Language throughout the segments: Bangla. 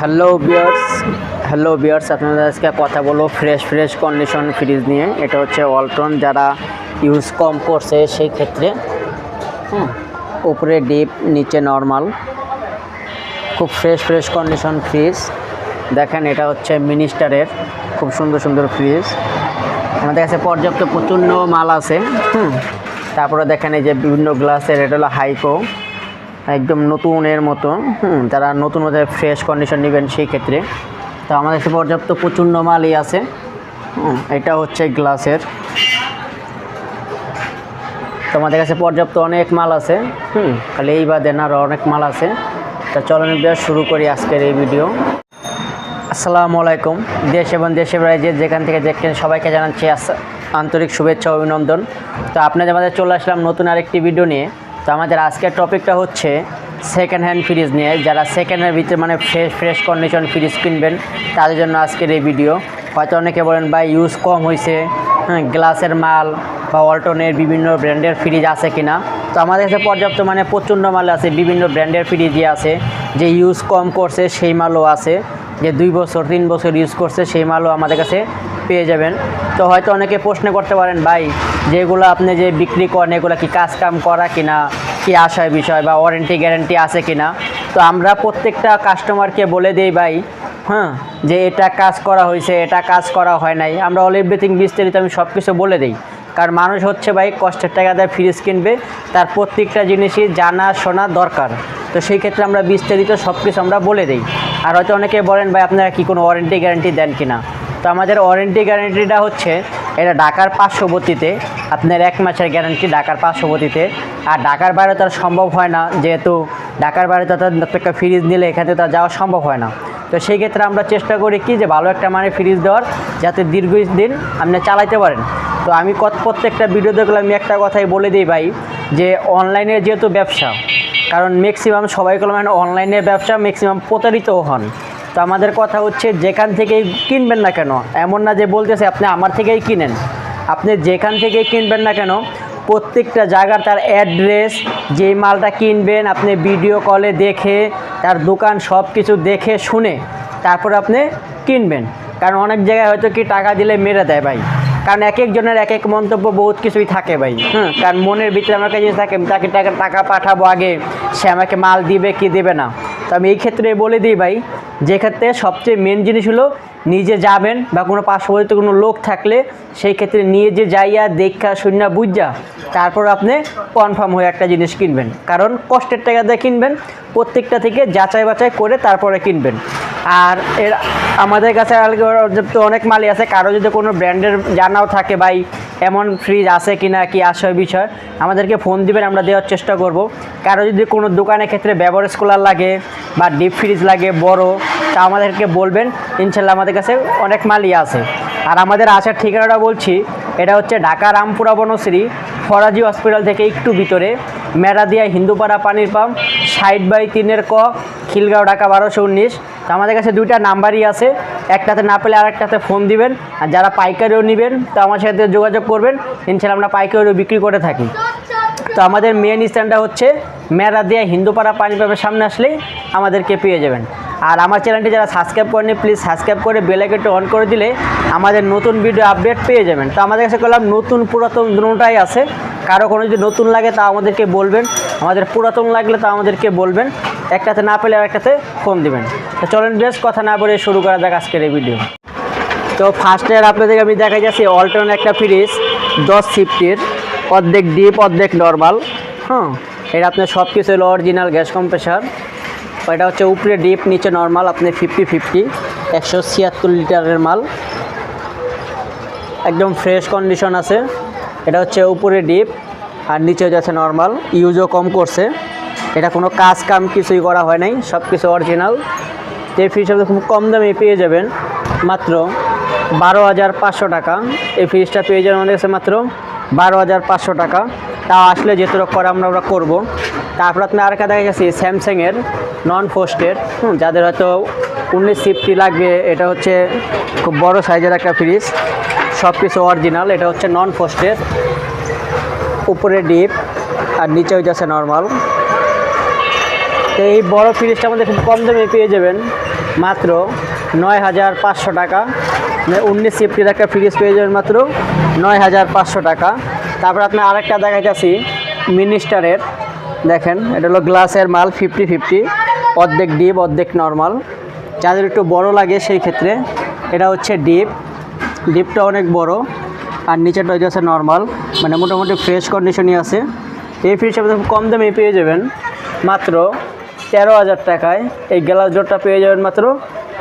হ্যালো বিয়ার্স হ্যালো বিয়ার্স আপনাদের আজকে কথা বলব ফ্রেশ ফ্রেশ কন্ডিশন ফ্রিজ নিয়ে। এটা হচ্ছে ওয়ালটন যারা ইউজ কম করছে সেই ক্ষেত্রে। উপরে ডিপ নিচে নর্মাল খুব ফ্রেশ ফ্রেশ কন্ডিশন ফ্রিজ দেখেন, এটা হচ্ছে মিনিস্টারের খুব সুন্দর সুন্দর ফ্রিজ আমাদের কাছে পর্যাপ্ত প্রচণ্ড মাল আছে। হুম, তারপরে দেখেন এই যে বিভিন্ন গ্লাসের এটা হলো হাইকো একদম নতুনের মতো যারা নতুন মধ্যে ফ্রেশ কন্ডিশন নেবেন সেই ক্ষেত্রে। তো আমাদের কাছে পর্যাপ্ত প্রচণ্ড মালই আছে এটা হচ্ছে গ্লাসের। তো আমাদের কাছে পর্যাপ্ত অনেক মাল আছে, হুম, খালি এই বাদে না আরও অনেক মাল আছে। তা চলন বিয়ার শুরু করি আজকের এই ভিডিও আসসালামু আলাইকুম, দেশ এবং দেশের বাইরে যেখান থেকে দেখছেন সবাইকে জানাচ্ছি আন্তরিক শুভেচ্ছা অভিনন্দন। তো আপনাদের মাঝে চলে আসলাম নতুন আরেকটি ভিডিও নিয়ে। তো আমাদের আজকের টপিকটা হচ্ছে সেকেন্ড হ্যান্ড ফ্রিজ নিয়ে। যারা সেকেন্ড হ্যান্ড ভিতরে মানে ফ্রেশ ফ্রেশ কন্ডিশন ফ্রিজ কিনবেন, তাদের জন্য আজকের এই ভিডিও হয়তো অনেকে বলেন, ভাই ইউজ কম হয়েছে হ্যাঁ গ্লাসের মাল বা অল্টনের বিভিন্ন ব্র্যান্ডের ফ্রিজ আছে কিনা? তো আমাদের কাছে পর্যাপ্ত মানে প্রচণ্ড মাল আছে, বিভিন্ন ব্র্যান্ডের ফ্রিজই আছে। যে ইউজ কম করছে, সেই মালও আছে। যে দুই বছর, তিন বছর ইউজ করছে, সেই মালও আমাদের কাছে পেয়ে যাবেন। তো হয়তো অনেকে প্রশ্ন করতে পারেন, ভাই, যেগুলো আপনি যে বিক্রি করেন, এগুলো কি কাজ কাম করা কিনা? কি আশায় বিষয় বা ওয়ারেন্টি গ্যারেন্টি আছে কিনা? তো আমরা প্রত্যেকটা কাস্টমারকে বলে দিই, ভাই হ্যাঁ যে এটা কাজ করা হয়েছে, এটা কাজ করা হয় নাই। আমরা অল এভরিথিং বিস্তারিত আমি সব কিছু বলে দিই। কারণ মানুষ হচ্ছে, ভাই, কষ্টের টাকা দেয় ফ্রিজ কিনবে, তার প্রত্যেকটা জিনিসই জানা শোনা দরকার। তো সেই ক্ষেত্রে আমরা বিস্তারিত সব কিছু আমরা বলে দিই। আর হয়তো অনেকে বলেন, ভাই, আপনারা কি কোনো ওয়ারেন্টি গ্যারান্টি দেন কিনা? তো আমাদের ওয়ারেন্টি গ্যারান্টিটা হচ্ছে এটা ঢাকার পার্শ্ববর্তীতে, আপনার এক মাসের গ্যারান্টি ঢাকার পার্শ্ববর্তীতে। আর ঢাকার বাইরে তো সম্ভব হয় না, যেহেতু ঢাকার বাইরে তো তার একটা ফ্রিজ নিলে এখানে তো যাওয়া সম্ভব হয় না। তো সেই ক্ষেত্রে আমরা চেষ্টা করি কি যে ভালো একটা মানে ফ্রিজ দেওয়ার, যাতে দীর্ঘদিন আপনি চালাইতে পারেন। তো আমি কত প্রত্যেকটা ভিডিও দেখলে আমি একটা কথাই বলে দিই ভাই, যে অনলাইনে যেহেতু ব্যবসা, কারণ ম্যাক্সিমাম সবাই করলাম মানে অনলাইনের ব্যবসা ম্যাক্সিমাম প্রতারিত হন। তো আমাদের কথা হচ্ছে যেখান থেকেই কিনবেন না কেন? এমন না যে বলতেছে আপনি আমার থেকেই কিনেন। আপনি যেখান থেকেই কিনবেন না কেন, প্রত্যেকটা জায়গার তার অ্যাড্রেস, যেই মালটা কিনবেন, আপনি ভিডিও কলে দেখে, তার দোকান সব কিছু দেখে, শুনে, তারপর আপনি কিনবেন। কারণ অনেক জায়গায় হয়তো কি টাকা দিলে মেরে দেয় ভাই। কারণ এক একজনের এক এক মন্তব্য বহুত কিছুই থাকে ভাই হ্যাঁ কারণ মনের ভিতরে আমার কাছে থাকে তাকে টাকা টাকা পাঠাবো আগে, সে আমাকে মাল দিবে কি দেবে না। তো আমি এই ক্ষেত্রে বলে দিই ভাই, যে ক্ষেত্রে সবচেয়ে মেন জিনিস হলো নিজে যাবেন বা কোনো পার্শ্ববর্তী কোনো লোক থাকলে সেই ক্ষেত্রে নিয়ে যে যাইয়া দেখা, শূন্য, বুঝা, তারপর আপনি কনফার্ম হয়ে একটা জিনিস কিনবেন। কারণ কষ্টের টাকা দিয়ে কিনবেন, প্রত্যেকটা থেকে যাচাই বাছাই করে তারপরে কিনবেন। আর এর আমাদের কাছে তো অনেক মালই আছে, কারও যদি কোনো ব্র্যান্ডের জানাও থাকে ভাই, এমন ফ্রিজ আছে কি না কি আসে বিষয়, আমাদেরকে ফোন দিবেন, আমরা দেওয়ার চেষ্টা করব। কারও যদি কোনো দোকানের ক্ষেত্রে ব্যবহার কুলার লাগে বা ডিপ ফ্রিজ লাগে, বড়, তা আমাদেরকে বলবেন। ইনশাল্লাহ আমাদের কাছে অনেক মালই আছে। আর আমাদের আসার ঠিকানাটা বলছি, এটা হচ্ছে ঢাকা রামপুরা বনশ্রী, ফরাজি হসপিটাল থেকে একটু ভিতরে, মেরাদিয়া হিন্দুপাড়া পানির পাম্প ষাট বাই তিনের ক, খিলগাঁও, ঢাকা বারোশো উনিশ। তো আমাদের কাছে দুইটা নাম্বারই আছে, একটাতে না পেলে আরেকটাতে ফোন দিবেন। আর যারা পাইকারিও নেবেন, তো আমার সাথে যোগাযোগ করবেন। ইনশাল্লাহ আমরা পাইকারিও বিক্রি করে থাকি। তো আমাদের মেন স্ট্যান্ডটা হচ্ছে মেরাদিয়া হিন্দুপাড়া পানি পাম্পের সামনে আসলেই আমাদেরকে পেয়ে যাবেন। আর আমার চ্যানেলটি যারা সাবস্ক্রাইব করেনি প্লিজ সাবস্ক্রাইব করে বেলাইকনটা অন করে দিলে আমাদের নতুন ভিডিও আপডেট পেয়ে যাবেন। তো আমাদের কাছে করলাম নতুন পুরাতন দুটাই আছে। কারও কোনো যদি নতুন লাগে তা আমাদেরকে বলবেন। আমাদের পুরাতন লাগলে তা আমাদেরকে বলবেন। একটাতে না পেলে আর একটাতে ফোন দেবেন। তো চলেন বেশ, কথা না বলে শুরু করা যাক আজকের এই ভিডিও তো ফার্স্টে আপনাদেরকে আমি দেখা যাচ্ছে অল্টারন একটা ফ্রিজ দশ সিফটির অর্ধেক ডিপ অর্ধেক নর্মাল হ্যাঁ। এটা আপনার সব কিছু হলো অরিজিনাল গ্যাস কম্প্রেসার এটা হচ্ছে উপরে ডিপ নিচে নর্মাল আপনি ফিফটি ফিফটি একশো ছিয়াত্তর লিটারের মাল। একদম ফ্রেশ কন্ডিশন আছে। এটা হচ্ছে উপরে ডিপ আর নিচে যাচ্ছে নর্মাল ইউজও কম করছে। এটা কোনো কাজ কাম কিছুই করা হয় নাই সব কিছু অরিজিনাল এই ফ্রিজটা খুব কম দামে পেয়ে যাবেন। মাত্র বারো হাজার পাঁচশো টাকা। এই ফ্রিজটা পেয়ে যাবেন আমাদের কাছে মাত্র বারো হাজার পাঁচশো টাকা। তা আসলে যেহেতু করে, আমরা আমরা করব। তারপর আপনি আর একটা দেখা গেছি, স্যামসাংয়ের নন পোস্টের যাদের হয়তো উনিশ সিফটি লাগবে, এটা হচ্ছে খুব বড় সাইজের একটা ফ্রিজ। সব কিছু অরিজিনাল, এটা হচ্ছে নন ফোস্টের উপরে ডিপ, আর নিচে হয়ে যাচ্ছে নর্মাল। তো এই বড় ফ্রিজটা আমাদের খুব কম দামে পেয়ে যাবেন। মাত্র নয় হাজার পাঁচশো টাকা। মানে উনিশ সিফটির একটা ফ্রিজ পেয়ে যাবেন মাত্র নয় হাজার পাঁচশো টাকা। তারপর আপনি আরেকটা দেখাইতেছি, মিনিস্টারের। দেখেন, এটা হলো গ্লাসের মাল ফিফটি ফিফটি অর্ধেক ডিপ, অর্ধেক নর্মাল। যাদের একটু বড় লাগে সেই ক্ষেত্রে এটা হচ্ছে ডিপ। ডিপটা অনেক বড়, আর নিচেটা হচ্ছে নর্মাল। মানে মোটামুটি ফ্রেশ কন্ডিশনই আছে। এই ফ্রিজ আপনি কম দামে পেয়ে যাবেন মাত্র তেরো হাজার টাকায়। এই গ্লাস ডোরটা পেয়ে যাবেন মাত্র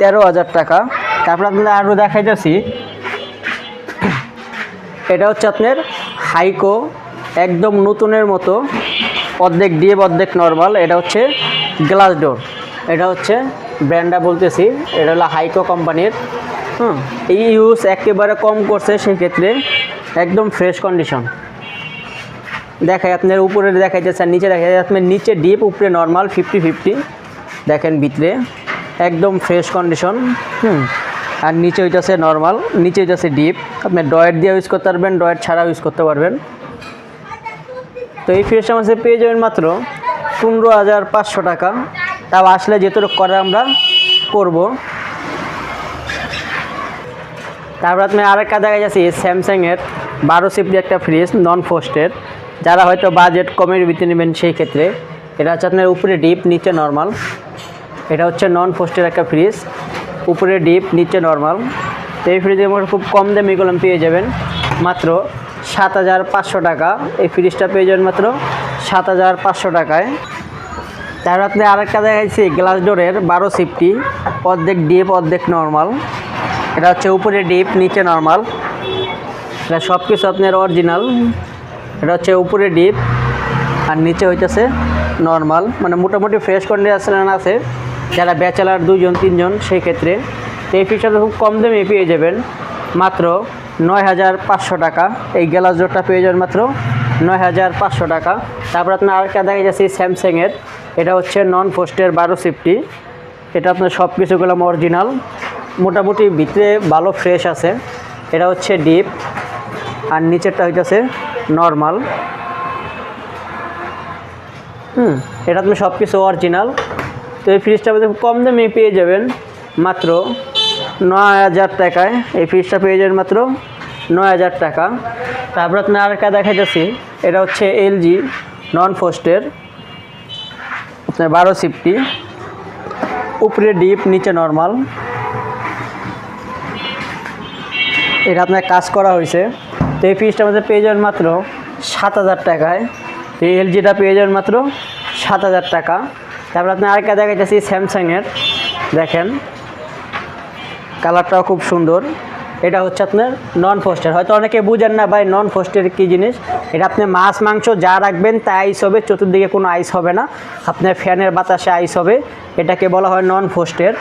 তেরো হাজার টাকা। তারপর আপনাদের আরও দেখাইতেছি। এটা হচ্ছে আপনার হাইকো, একদম নতুনের মতো, অর্ধেক ডিপ অর্ধেক নর্মাল এটা হচ্ছে গ্লাস ডোর এটা হচ্ছে ব্র্যান্ডটা বলতেছি, এটা হলো হাইকো কোম্পানির। হুম, এই ইউজ একেবারে কম করছে সেই ক্ষেত্রে একদম ফ্রেশ কন্ডিশন দেখায় আপনার উপরে দেখা যাচ্ছে আর নিচে দেখা যাচ্ছে আপনার নিচে ডিপ উপরে নর্মাল ফিফটি ফিফটি দেখেন ভিতরে, একদম ফ্রেশ কন্ডিশন হুম আর নিচে হইতেছে নর্মাল নিচে হইতেছে ডিপ আপনি ডয়েট দিয়ে ইউজ করতে পারবেন ডয়েট ছাড়াও ইউজ করতে পারবেন। তো এই ফ্রিজটা আমাদের পেয়ে যাবেন মাত্র পনেরো হাজার পাঁচশো টাকা। তাও আসলে যেটুকু করে আমরা করব। তারপর আপনি আরেকটা দেখা যাচ্ছে স্যামসাংয়ের বারো সিফটি একটা ফ্রিজ নন ফোস্টের যারা হয়তো বাজেট কমের ভিতরে নেবেন সেই ক্ষেত্রে। এটা হচ্ছে আপনার উপরে ডিপ নিচে নর্মাল এটা হচ্ছে নন ফোস্টের একটা ফ্রিজ উপরে ডিপ, নিচে নর্মাল তো এই ফ্রিজে আমার খুব কম দামে এগুলো পেয়ে যাবেন। মাত্র সাত হাজার পাঁচশো টাকা। এই ফ্রিজটা পেয়ে যাবেন মাত্র সাত হাজার পাঁচশো টাকায়। তারপর আপনি আরেকটা দেখাইছি গ্লাস ডোরের বারো সিফটি অর্ধেক ডিপ, অর্ধেক নর্মাল এটা হচ্ছে উপরে ডিপ, নিচে নর্মাল এটা সব কিছু আপনার অরিজিনাল এটা হচ্ছে উপরে ডিপ। আর নিচে হইতেছে নর্মাল মানে মোটামুটি ফ্রেশ কন্ডিশন আছে। যারা ব্যাচেলার দুজন তিনজন সেই ক্ষেত্রে তো এই ফিসটা খুব কম দামে পেয়ে যাবেন। মাত্র নয় হাজার পাঁচশো টাকা। এই গ্লাস ডোরটা পেয়ে যাবেন মাত্র নয় হাজার পাঁচশো টাকা। তারপর আপনার আরেকটা দেখা যাচ্ছে স্যামসাংয়ের এটা হচ্ছে নন পোস্টের বারো সিফটি এটা আপনার সব কিছুগুলো অরিজিনাল মোটামুটি ভিতরে ভালো ফ্রেশ আছে। এটা হচ্ছে ডিপ আর নিচেরটা হইতেছে নর্মাল হুম, এটা আপনি সব কিছু অরিজিনাল তো এই ফ্রিজটা খুব কম দামে পেয়ে যাবেন মাত্র নয় হাজার টাকায়। এই ফ্রিজটা পেয়ে যাবেন মাত্র নয় হাজার টাকা। তারপর আপনি আরেকটা দেখাইতেছি, এটা হচ্ছে এলজি নন ফোস্টের আপনার বারো সিফটি উপরে ডিপ নিচে নর্মাল এটা আপনার কাজ করা হয়েছে। তো এই ফ্রিজটা আমাদের পেয়ে যাবেন মাত্র সাত হাজার টাকায়। তো এই এলজিটা পেয়ে যাবেন মাত্র সাত হাজার টাকা। তারপর আপনি আরেকটা দেখাইতেছি স্যামসাংয়ের দেখেন, কালারটাও খুব সুন্দর। এটা হচ্ছে আপনার নন ফোস্টের হয়তো অনেকে বুঝেন না ভাই নন ফোস্টের কী জিনিস? এটা আপনি মাছ, মাংস যা রাখবেন তা আইস হবে। চতুর্দিকে কোনো আইস হবে না। আপনার ফ্যানের বাতাসে আইস হবে। এটাকে বলা হয় নন ফোস্টের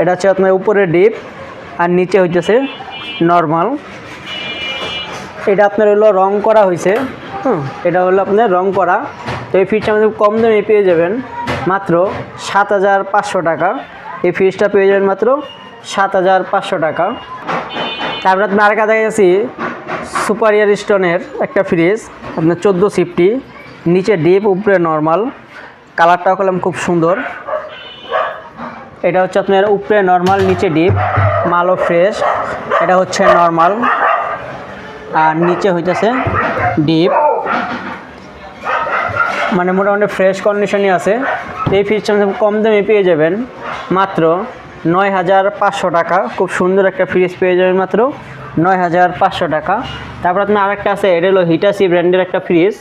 এটা হচ্ছে আপনার উপরে ডিপ আর নিচে হইতেছে নর্মাল এটা আপনার হলো রং করা হয়েছে হুম, এটা হলো আপনার রং করা। তো এই ফ্রিজটা আমাদের কম দামে পেয়ে যাবেন। মাত্র সাত হাজার পাঁচশো টাকা। এই ফ্রিজটা পেয়ে যাবেন মাত্র সাত হাজার পাঁচশো টাকা। তারপরে আপনার আরেকটা দেখা গেছি সুপার ইয়ার স্টোনের একটা ফ্রিজ, আপনার চোদ্দ সিফটি, নিচে ডিপ, উপরে নর্মাল। কালারটাও করলাম খুব সুন্দর। এটা হচ্ছে আপনার উপরে নর্মাল, নিচে ডিপ, মালও ফ্রেশ। এটা হচ্ছে নর্মাল। আর নিচে হইতেছে ডিপ। মানে মোটামুটি ফ্রেশ কন্ডিশনই আছে। এই ফ্রিজটা কম দামে পেয়ে যাবেন মাত্র নয় হাজার পাঁচশো টাকা। খুব সুন্দর একটা ফ্রিজ পেয়ে যাবেন মাত্র নয় হাজার পাঁচশো টাকা। তারপর আপনার আরেকটা আছে, এটা হলো হিটাসি ব্র্যান্ডের একটা ফ্রিজ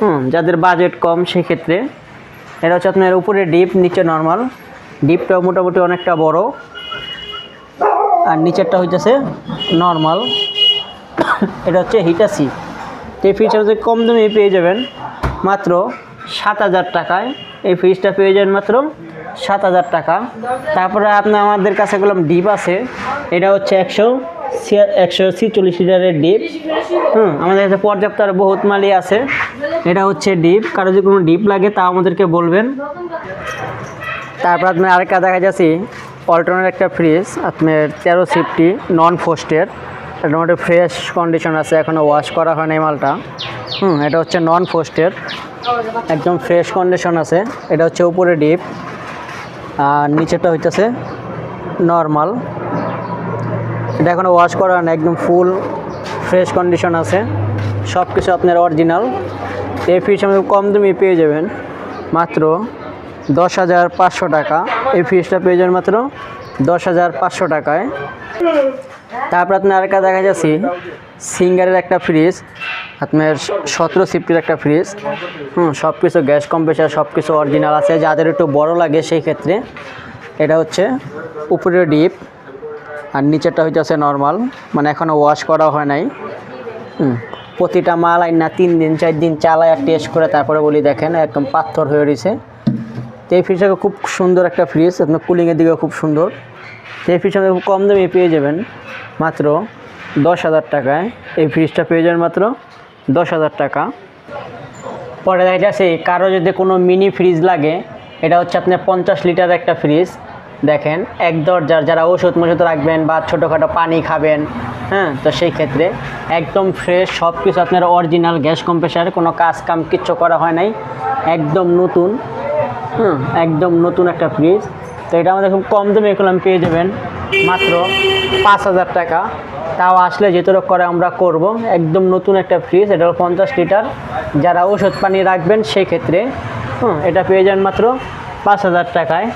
হুম, যাদের বাজেট কম সেক্ষেত্রে। এটা হচ্ছে আপনার উপরে ডিপ নিচে নর্মাল ডিপটাও মোটামুটি অনেকটা বড়। আর নিচেরটা হইতেছে নর্মাল এটা হচ্ছে হিটাসি এই ফ্রিজটা হচ্ছে কম দামে পেয়ে যাবেন মাত্র সাত হাজার টাকায়। এই ফ্রিজটা পেয়ে যাবেন মাত্র সাত হাজার টাকা। তারপরে আপনার আমাদের কাছে গেলাম ডিপ আছে। এটা হচ্ছে একশো একশো ছিচল্লিশ লিটারের ডিপ হুম, আমাদের কাছে পর্যাপ্ত আর বহুত মালই আছে। এটা হচ্ছে ডিপ কারও যদি কোনো ডিপ লাগে, তা আমাদেরকে বলবেন। তারপর আপনার আরেকটা দেখা যাচ্ছে অল্টনের একটা ফ্রিজ আপনার তেরো সিফটি নন ফোস্টের এটা মোটামুটি ফ্রেশ কন্ডিশন আছে এখনও ওয়াশ করা হয় না মালটা। হুম, এটা হচ্ছে নন ফোস্টের একদম ফ্রেশ কন্ডিশন আছে। এটা হচ্ছে উপরে ডিপ আর নিচেরটা হইতেছে নর্মাল এটা এখনও ওয়াশ করা না, একদম ফুল ফ্রেশ কন্ডিশন আছে। সব কিছু আপনার অরিজিনাল এই ফ্রিজ আমাদের কম দামে পেয়ে যাবেন, মাত্র দশ হাজার পাঁচশো টাকা। এই ফ্রিজটা পেয়ে যাবেন মাত্র দশ হাজার পাঁচশো টাকায়। তারপর আপনার আরেকটা দেখা যাচ্ছে, সিঙ্গারের একটা ফ্রিজ আপনার সতেরো সিফটির একটা ফ্রিজ হুম সব কিছু গ্যাস কম্প্রেসার সব কিছু অরিজিনাল আছে। যাদের একটু বড় লাগে সেই ক্ষেত্রে এটা হচ্ছে উপরের ডিপ আর নিচেরটা হইতেছে নর্মাল মানে এখনও ওয়াশ করা হয় নাই। হুম, প্রতিটা মাল আইন না তিন দিন, চার দিন চালায় আর টেস্ট করে তারপরে বলি দেখেন, একদম পাথর হয়ে রয়েছে। তো এই ফ্রিজটা খুব সুন্দর একটা ফ্রিজ আপনার কুলিংয়ের দিকেও খুব সুন্দর। তো এই ফ্রিজটা খুব কম দামে পেয়ে যাবেন, মাত্র দশ হাজার টাকায়। এই ফ্রিজটা পেয়ে যাবেন মাত্র দশ হাজার টাকা। পরে দেখা যাচ্ছে, কারও যদি কোনো মিনি ফ্রিজ লাগে, এটা হচ্ছে আপনার পঞ্চাশ লিটার একটা ফ্রিজ দেখেন, এক দরজার যারা ওষুধ মষুধ রাখবেন বা ছোটোখাটো পানি খাবেন হ্যাঁ তো সেই ক্ষেত্রে একদম ফ্রেশ সব কিছু আপনার অরিজিনাল গ্যাস কম্প্রেসার কোনো কাজ কাম কিচ্ছু করা হয় নাই। একদম নতুন। হুম, একদম নতুন একটা ফ্রিজ তো এটা আমাদের খুব কম দামে এগুলো পেয়ে যাবেন। মাত্র পাঁচ হাজার টাকা। তাও আসলে যেতটুকু করে আমরা করব। একদম নতুন একটা ফ্রিজ এটা হলো পঞ্চাশ লিটার। যারা ওষুধ পানি রাখবেন, সেই ক্ষেত্রে, হুম, এটা পেয়ে যাবেন মাত্র পাঁচ হাজার টাকায়।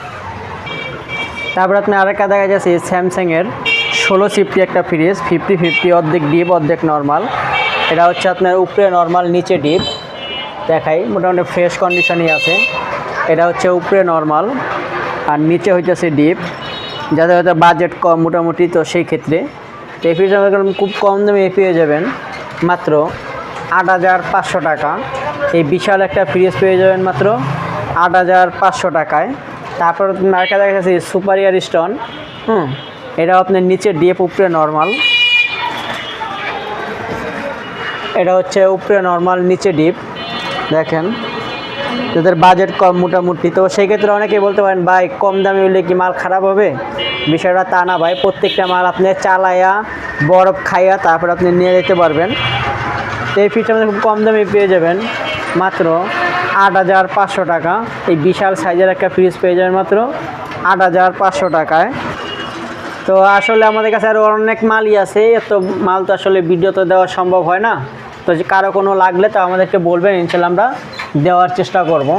তারপর আপনি আরেকটা দেখা যাচ্ছে স্যামসাংয়ের ষোলো সিফটি একটা ফ্রিজ ফিফটি ফিফটি অর্ধেক ডিপ অর্ধেক নর্মাল এটা হচ্ছে আপনার উপরে নর্মাল নিচে ডিপ দেখাই, মোটামুটি ফ্রেশ কন্ডিশনই আছে। এটা হচ্ছে উপরে নর্মাল আর নিচে হইতেছে ডিপ যাদের হয়তো বাজেট কম মোটামুটি, তো সেই ক্ষেত্রে। এই ফ্রিজ খুব কম দামে পেয়ে যাবেন, মাত্র আট হাজার পাঁচশো টাকা। এই বিশাল একটা ফ্রিজ পেয়ে যাবেন মাত্র আট হাজার পাঁচশো টাকায়। তারপর মার্কা দেখা যাচ্ছে সুপার ইয়ার স্টোন হুম এটা আপনার নিচে ডিপ উপরে নর্মাল এটা হচ্ছে উপরে নর্মাল নিচে ডিপ দেখেন। যাদের বাজেট কম মোটামুটি। তো সেই ক্ষেত্রে অনেকেই বলতে পারেন, ভাই, কম দামে হলে কি মাল খারাপ হবে? বিষয়টা তা না, ভাই। প্রত্যেকটা মাল আপনি চালায়া, বরফ খাইয়া তারপর আপনি নিয়ে যেতে পারবেন। তো এই ফিচটা আমাদের খুব কম দামে পেয়ে যাবেন। মাত্র আট হাজার পাঁচশো টাকা। এই বিশাল সাইজের একটা ফ্রিজ পেয়ে যাবেন মাত্র আট হাজার পাঁচশো টাকায়। তো আসলে আমাদের কাছে আরও অনেক মালই আছে। এত মাল তো আসলে ভিডিও তো দেওয়া সম্ভব হয় না। তো কারও কোনো লাগলে তো আমাদেরকে বলবেন, ইনশাল্লাহ আমরা দেওয়ার চেষ্টা করব।